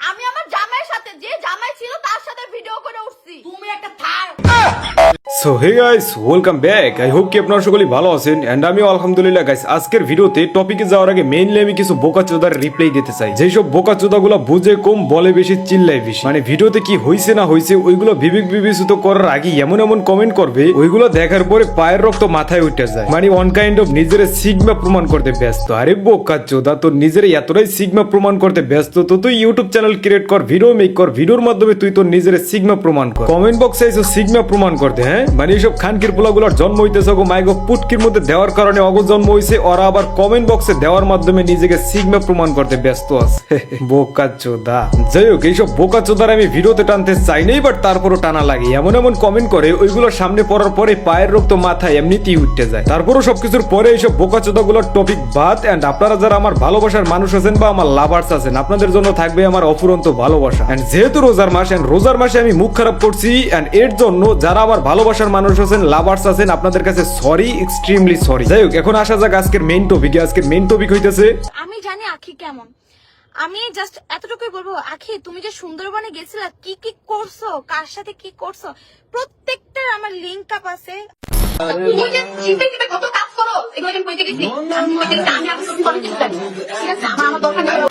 আমি আমার সাথে যে জামাই ছিল তার সাথে ভিডিও করে উঠছি। তুমি একটা থার। So hey guys welcome back I hope কি আপনারা সকলেই ভালো আছেন এন্ড আমি আলহামদুলিল্লাহ গাইস আজকের ভিডিওতে টপিকে যাওয়ার আগে মেইনলি আমি কিছু বোকা চোদার রিপ্লাই দিতে চাই। যেসব বোকা চোদাগুলো বুঝে কম বলে বেশি চিল্লায় বেশি। মানে ভিডিওতে কি হইছে না হইছে ওইগুলো বিবেক বিবেচিত করার আগে এমন এমন কমেন্ট করবে ওইগুলো দেখার পরে পায়ের রক্ত মাথায় উঠে যায়। মানে অন কাইন্ড অফ নিজের সিগমা প্রমাণ করতে ব্যস্ত। আরে বোকা চোদা তোর নিজের এতটাই সিগমা প্রমাণ করতে ব্যস্ত তো তুই ইউটিউব চ্যানেল ক্রিয়েট কর ভিডিও মেক কর, ভিডিওর মাধ্যমে তুই তোর নিজের সিগমা প্রমাণ কর। কমেন্ট বক্সে এসে সিগমা প্রমাণ করতে হ্যাঁ? মানে এইসব খানকির পোলাগুলোর জন্ম হইতেছে গো, মাইগো, পুটকির মধ্যে দেওয়ার কারণে অগ জন্ম হইছে, ওরা আবার কমেন্ট বক্সে দেওয়ার মাধ্যমে নিজেকে সিগমা প্রমাণ করতে ব্যস্ত আছে। বোকা চোদা। যাই হোক, এইসব বোকা চোদার আমি ভিডিওতে টানতে চাই নাই বাট তারপরও টানা লাগে। এমন এমন কমেন্ট করে ওইগুলো সামনে পড়ার পরে পায়ের রক্ত মাথায় এমনিতেই উঠতে যায়। তারপরও সবকিছুর পরে এইসব বোকা চোদাগুলোর টপিক বাদ এন্ড আপনারা যারা আমার ভালোবাসার মানুষ আছেন বা আমার লাভার্স আছেন, আপনাদের জন্য থাকবে আমার অফুরন্ত ভালোবাসা। এন্ড যেহেতু রোজার মাস এন্ড রোজার মাসে আমি মুখ খারাপ করছি এন্ড এর জন্য যারা আমার ভালোবাসার মানুষ আছেন লাভার্স আছেন আপনাদের কাছে সরি এক্সট্রিমলি সরি যাই হোক এখন আসা যাক আজকের মেইন টপিকে আজকের মেইন টপিক হইতেছে আমি জানি আখি কেমন। আমি জাস্ট এতটুকুই বলব আখি তুমি যে সুন্দরবনে গেছিলা কি কি করছ? কার সাথে কি করছ? প্রত্যেকটার আমার লিঙ্ক আপ আছে। তুমি যে চিন্তা চিন্তা কত কাজ করো? এগুলো আমি কইতে গেছি। আমি আমি আমি তুমি করে দিতে ঠিক আছে আমার আমার দরকার নেই।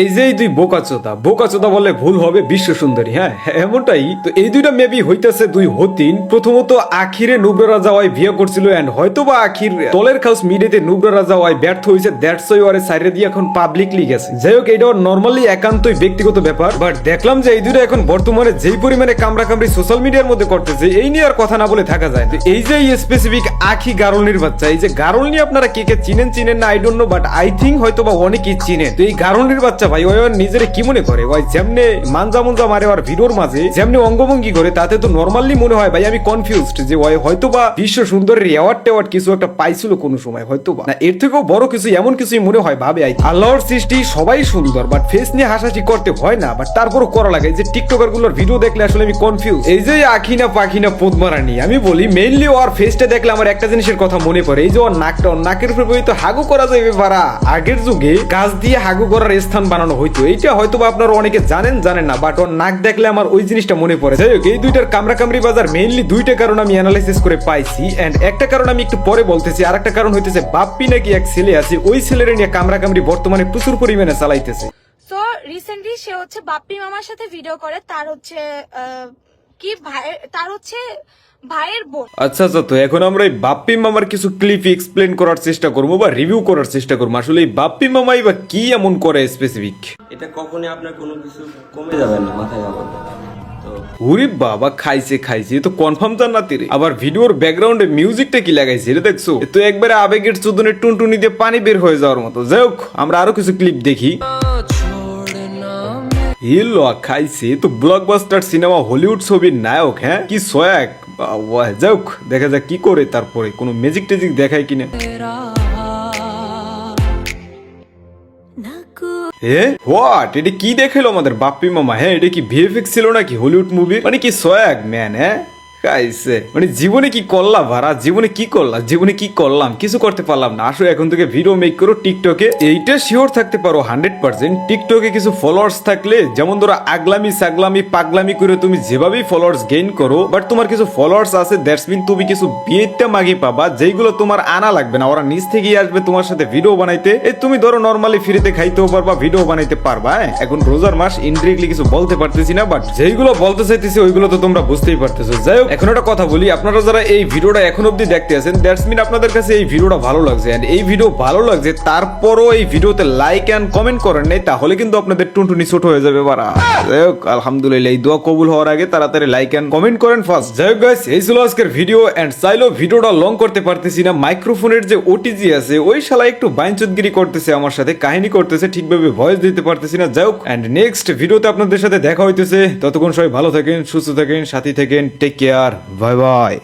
এই যে দুই বোকা চোদা বোকা চোদা বললে ভুল হবে, বিশ্ব সুন্দরী হ্যাঁ? এমনটাই, তো এই দুইটা মেবি হইতেছে দুই হতিন। প্রথমত আখিরে নুবরা রাজা ওয়াই বিয়ে করছিল এন্ড হয়তো বা আখির তলের খাউস মিডিয়াতে নুবরা রাজা ওয়াই ব্যর্থ হয়েছে দ্যাটস ওই ওয়ারে সাইডে দিয়ে এখন পাবলিকলি গেছে। যাই হোক এটা নর্মালি একান্তই ব্যক্তিগত ব্যাপার বাট দেখলাম যে এই দুইটা এখন বর্তমানে যেই পরিমাণে কামড়া কামড়ি সোশ্যাল মিডিয়ার মধ্যে করতেছে, এই নিয়ে আর কথা না বলে থাকা যায়। তো এই যে স্পেসিফিক আখি গারলনির বাচ্চা, এই যে গারল নিয়ে আপনারা কে কে চিনেন চিনেন না I don't know but I think হয়তো বা অনেকেই চিনেন। তো এই গারলনির বাচ্চা ভাই, ওই নিজেরে কি মনে করে? ওই যেমনে মানজা মুঞ্জা মারে আর ভিডিওর মাঝে, যেমনি অঙ্গভঙ্গি করে, তাতে তো নর্মালি মনে হয়, ভাই, আমি কনফিউজড যে ওই হয়তো বা বিশ্ব সুন্দরের অ্যাওয়ার্ড টেওয়ার্ড কিছু একটা পাইছিল কোনো সময় হয়তো বা না, এর থেকেও বড় কিছু, এমন কিছুই মনে হয়, ভাবে, আই, আল্লাহর সৃষ্টি সবাই সুন্দর বাট ফেস নিয়ে হাসাহাসি করতে হয় না বাট তারপরও করা লাগে। যে টিকটকারগুলোর ভিডিও দেখলে আসলে আমি কনফিউজ এই যে আখি না পাখি না পদ্মারানি, আমি বলি মেইনলি ওর ফেসটা দেখলে আমার একটা জিনিসের কথা মনে পড়ে, এই যে ওর নাকটা, ওর নাকের উপরে তো হাগু করা যাবে পারা। আগের যুগে গাছ দিয়ে হাগু করার স্থান বানানো হইতো। এইটা হয়তো বা আপনারা অনেকে জানেন জানেন না বাট ওর নাক দেখলে আমার ওই জিনিসটা মনে পড়ে। যাই হোক, এই দুইটার কামরা কামড়ি বাজার মেইনলি দুইটা কারণ আমি অ্যানালাইসিস করে পাইছি এন্ড একটা কারণ আমি একটু পরে বলতেছি আর একটা কারণ হইতেছে বাপ্পি নাকি এক ছেলে আছে, ওই ছেলের নিয়ে কামরা কামড়ি বর্তমানে প্রচুর পরিমাণে চালাইতেছে। তো রিসেন্টলি সে হচ্ছে বাপ্পি মামার সাথে ভিডিও করে, তার হচ্ছে কি ভাই, তার হচ্ছে ভাইয়ের বোন। আচ্ছা আচ্ছা তো এখন আমরা এই বাপ্পি মামার কিছু ক্লিপ এক্সপ্লেন করার চেষ্টা করব বা রিভিউ করার চেষ্টা করব। আসলে এই বাপ্পি মামাই বা কি এমন করে স্পেসিফিক এটা কখনই আপনার কোনো কিছু কমে যাবে না মাথায় ওরে বাবা খাইছে খাইছে তো কনফার্ম জান্নাতি রে আবার ভিডিওর ব্যাকগ্রাউন্ডে মিউজিকটা কি লাগাইছে এটা দেখছ? তো একবারে আবেগের চুদনে টুনটুনি দিয়ে পানি বের হয়ে যাওয়ার মতো। যাই হোক আমরা আরও কিছু ক্লিপ দেখি। হিল খাইছে এ তো ব্লকবাস্টার সিনেমা হলিউড ছবির নায়ক হ্যাঁ কি সয়াক যাই হোক দেখা যাক কি করে তারপরে কোনো ম্যাজিক টেজিক দেখায় কিনা। এ হোয়াট এটা কি দেখাল আমাদের বাপ্পি মামা হ্যাঁ এটা কি ভিএফএক্স ছিল নাকি হলিউড মুভি মানে কি সয়াক ম্যান হ্যাঁ খাইছে মানে জীবনে কি করলাম ভাড়া? জীবনে কি করলাম জীবনে কি করলাম? কিছু করতে পারলাম না। আসো, এখন থেকে ভিডিও মেক করো টিকটকে এইটা শিওর থাকতে পারো হান্ড্রেড পার্সেন্ট টিকটকে কিছু ফলোয়ার্স থাকলে, যেমন ধরো আগলামি সাগলামি, পাগলামি করে তুমি যেভাবেই ফলোয়ার্স গেইন করো বাট তোমার কিছু ফলোয়ার্স আছে দ্যাটস মিন তুমি কিছু বিয়েতে মাগি পাবা যেগুলো তোমার আনা লাগবে না। ওরা নিজ থেকেই আসবে তোমার সাথে ভিডিও বানাইতে। এই তুমি ধরো নর্মালি ফ্রিতে খাইতেও পারবা ভিডিও বানাইতে পারবা হ্যাঁ? এখন রোজার মাস ইনডিরেক্টলি কিছু বলতে পারতেছি না বাট যেইগুলো বলতে চাইতেছি, ওইগুলো তো তোমরা বুঝতেই পারতেছো। যাই হোক এখন একটা কথা বলি, আপনারা যারা এই ভিডিওটা এখন অব্দি দেখতে আছেন দ্যাটস মিন আপনাদের কাছে এই ভিডিওটা ভালো লাগছে। এন্ড এই ভিডিও ভালো লাগছে, তারপরও এই ভিডিওতে লাইক এন্ড কমেন্ট করেন নাই, তাহলে কিন্তু আপনাদের টুনটুনি ছোট হয়ে যাবে বারা যাই হোক, আলহামদুলিল্লাহ, এই দোয়া কবুল হওয়ার আগে তাড়াতাড়ি লাইক এন্ড কমেন্ট করেন ফার্স্ট যাই হোক গাইস এই ছিল আজকের ভিডিও এন্ড চাইলেও ভিডিওটা লং করতে পারতেছি না মাইক্রোফোনের যে ওটিজি আছে, ওই শালা একটু বাইনচুদগিরি করতেছে আমার সাথে, কাহিনী করতেছে, ঠিকভাবে ভয়েস দিতে পারতেছি না। যাই হোক এন্ড নেক্সট ভিডিওতে আপনাদের সাথে দেখা হইতেছে, ততক্ষণ সবাই ভালো থাকেন, সুস্থ থাকেন, সাথী থাকেন টেক কেয়ার বাই বাই।